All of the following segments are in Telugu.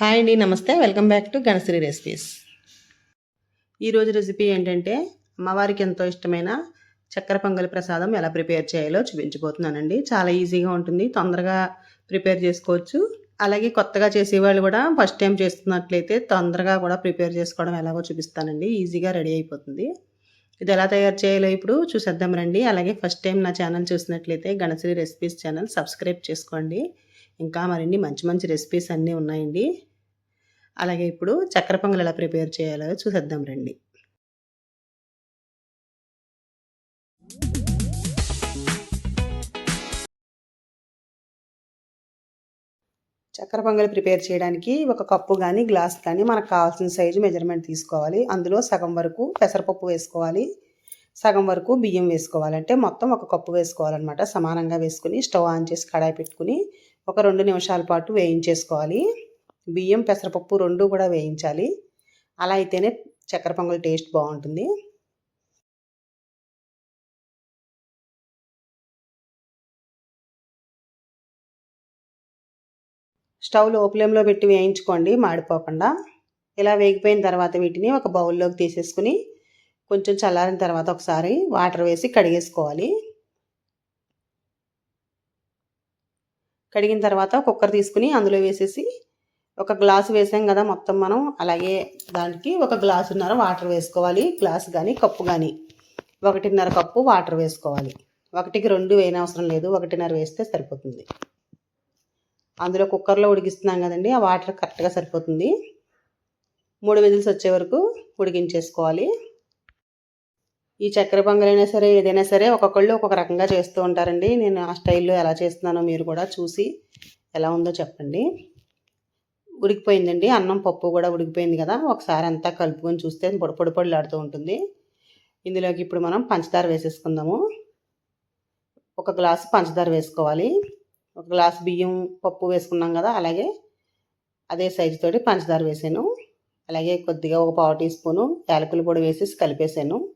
హాయ్ అండి నమస్తే. Welcome back to Ganashri recipes. ఈరోజు రెసిపీ ఏంటంటే అమ్మవారికి ఎంతో ఇష్టమైన చక్కెర పొంగలి ప్రసాదం ఎలా ప్రిపేర్ చేయాలో చూపించబోతున్నానండి. చాలా ఈజీగా ఉంటుంది తొందరగా ప్రిపేర్ చేసుకోవచ్చు. అలాగే కొత్తగా చేసేవాళ్ళు కూడా ఫస్ట్ టైం చేస్తున్నట్లయితే తొందరగా కూడా ప్రిపేర్ చేసుకోవడం ఎలాగో చూపిస్తానండి. ఈజీగా రెడీ అయిపోతుంది. ఇది ఎలా తయారు చేయాలో ఇప్పుడు చూసేద్దాం రండి. అలాగే ఫస్ట్ టైం నా ఛానల్ చూసినట్లయితే గణశ్రీ రెసిపీస్ ఛానల్ సబ్స్క్రైబ్ చేసుకోండి. ఇంకా మరిన్ని మంచి మంచి రెసిపీస్ అన్నీ ఉన్నాయండి. అలాగే ఇప్పుడు చక్కెర పొంగల్ ఎలా ప్రిపేర్ చేయాలో చూసేద్దాం రండి. చక్కెర పొంగల్ ప్రిపేర్ చేయడానికి ఒక కప్పు కానీ గ్లాస్ కానీ మనకు కావాల్సిన సైజు మెజర్మెంట్ తీసుకోవాలి. అందులో సగం వరకు పెసరపప్పు వేసుకోవాలి. సగం వరకు బియ్యం వేసుకోవాలి. అంటే మొత్తం ఒక కప్పు వేసుకోవాలన్నమాట. సమానంగా వేసుకుని స్టవ్ ఆన్ చేసి కడాయి పెట్టుకుని ఒక రెండు నిమిషాల పాటు వేయించేసుకోవాలి. బియ్యం పెసరపప్పు రెండు కూడా వేయించాలి. అలా అయితేనే చక్కెర పొంగల్ టేస్ట్ బాగుంటుంది. స్టవ్లో ఫ్లేమ్లో పెట్టి వేయించుకోండి మాడిపోకుండా. ఇలా వేగిపోయిన తర్వాత వీటిని ఒక బౌల్లోకి తీసేసుకుని కొంచెం చల్లారిన తర్వాత ఒకసారి వాటర్ వేసి కడిగేసుకోవాలి. కడిగిన తర్వాత కుక్కర్ తీసుకుని అందులో వేసేసి ఒక గ్లాసు వేసాం కదా మొత్తం మనం. అలాగే దానికి ఒక గ్లాసున్నర వాటర్ వేసుకోవాలి. గ్లాస్ కానీ కప్పు కానీ ఒకటిన్నర కప్పు వాటర్ వేసుకోవాలి. ఒకటికి రెండు వేయనవసరం లేదు. ఒకటిన్నర వేస్తే సరిపోతుంది. అందులో కుక్కర్లో ఉడికిస్తున్నాం కదండి. ఆ వాటర్ కరెక్ట్గా సరిపోతుంది. మూడు విజిల్స్ వచ్చే వరకు ఉడికించేసుకోవాలి. ఈ చక్కెర పొంగలైనా సరే ఏదైనా సరే ఒక్కొక్కళ్ళు ఒక్కొక్క రకంగా చేస్తూ ఉంటారండి. నేను ఆ స్టైల్లో ఎలా చేస్తున్నానో మీరు కూడా చూసి ఎలా ఉందో చెప్పండి. ఉడికిపోయిందండి. అన్నం పప్పు కూడా ఉడికిపోయింది కదా. ఒకసారి అంతా కలుపుకొని చూస్తే పొడి పొడి పొడిలాడుతూ ఉంటుంది. ఇందులోకి ఇప్పుడు మనం పంచదార వేసేసుకుందాము. ఒక గ్లాసు పంచదార వేసుకోవాలి. ఒక గ్లాస్ బియ్యం పప్పు వేసుకున్నాం కదా. అలాగే అదే సైజు తోటి పంచదార వేసాను. అలాగే కొద్దిగా ఒక పావు టీ స్పూను యాలకులు పొడి వేసేసి కలిపేసాను.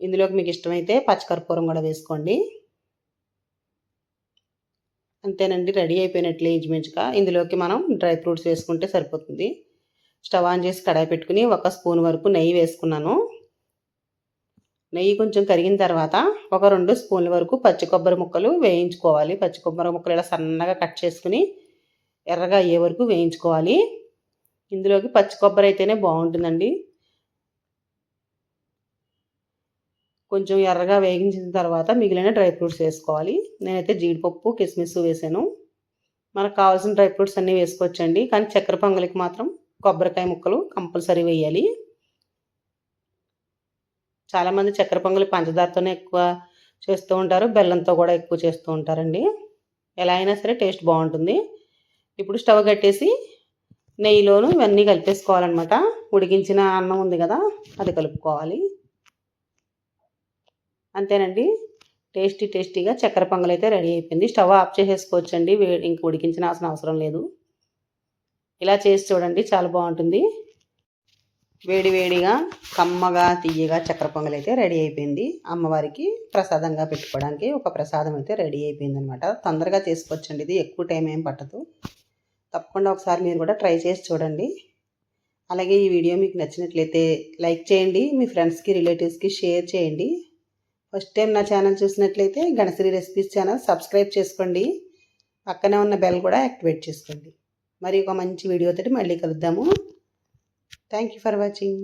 ఇందులోకి మీకు ఇష్టమైతే పచ్చకర్పూరం కూడా వేసుకోండి. అంతేనండి రెడీ అయిపోయినట్లే ఇంచుమించుగా ఇందులోకి మనం డ్రై ఫ్రూట్స్ వేసుకుంటే సరిపోతుంది. స్టవ్ ఆన్ చేసి కడాయి పెట్టుకుని ఒక స్పూన్ వరకు నెయ్యి వేసుకున్నాను. నెయ్యి కొంచెం కరిగిన తర్వాత ఒక రెండు స్పూన్ల వరకు పచ్చి కొబ్బరి ముక్కలు వేయించుకోవాలి. పచ్చి కొబ్బరి ముక్కలు ఇలా సన్నగా కట్ చేసుకుని ఎర్రగా అయ్యే వరకు వేయించుకోవాలి. ఇందులోకి పచ్చి కొబ్బరి అయితేనే బాగుంటుందండి. కొంచెం ఎర్రగా వేగించిన తర్వాత మిగిలిన డ్రై ఫ్రూట్స్ వేసుకోవాలి. నేనైతే జీడిపప్పు కిస్మిస్ వేసాను. మనకు కావాల్సిన డ్రై ఫ్రూట్స్ అన్నీ వేసుకోవచ్చండి. కానీ చక్కెర పొంగలికి మాత్రం కొబ్బరికాయ ముక్కలు కంపల్సరీ వేయాలి. చాలామంది చక్కెర పొంగలి పంచదారతోనే ఎక్కువ చేస్తూ ఉంటారు. బెల్లంతో కూడా ఎక్కువ చేస్తూ ఉంటారండి. ఎలా అయినా సరే టేస్ట్ బాగుంటుంది. ఇప్పుడు స్టవ్ కట్టేసి నెయ్యిలోను ఇవన్నీ కలిపేసుకోవాలన్నమాట. ఉడికించిన అన్నం ఉంది కదా అది కలుపుకోవాలి. అంతేనండి. టేస్టీ టేస్టీగా చక్కెర పొంగల్ అయితే రెడీ అయిపోయింది. స్టవ్ ఆఫ్ చేసేసుకోవచ్చండి. వేడి ఇంక ఉడికించిన అవసరం లేదు. ఇలా చేసి చూడండి చాలా బాగుంటుంది. వేడి వేడిగా కమ్మగా తీయగా చక్కెర పొంగల్ అయితే రెడీ అయిపోయింది. అమ్మవారికి ప్రసాదంగా పెట్టుకోవడానికి ఒక ప్రసాదం అయితే రెడీ అయిపోయింది అనమాట తొందరగా చేసుకోవచ్చండి ఇది. ఎక్కువ టైం ఏం పట్టదు. తప్పకుండా ఒకసారి మీరు కూడా ట్రై చేసి చూడండి. అలాగే ఈ వీడియో మీకు నచ్చినట్లయితే లైక్ చేయండి. మీ ఫ్రెండ్స్కి రిలేటివ్స్కి షేర్ చేయండి. ఫస్ట్ టైం నా ఛానల్ చూసినట్లయితే గణశ్రీ రెసిపీస్ ఛానల్ సబ్స్క్రైబ్ చేసుకోండి. పక్కనే ఉన్న బెల్ కూడా యాక్టివేట్ చేసుకోండి. మరి ఒక మంచి వీడియోతో మళ్ళీ కలుద్దాము. Thank you for watching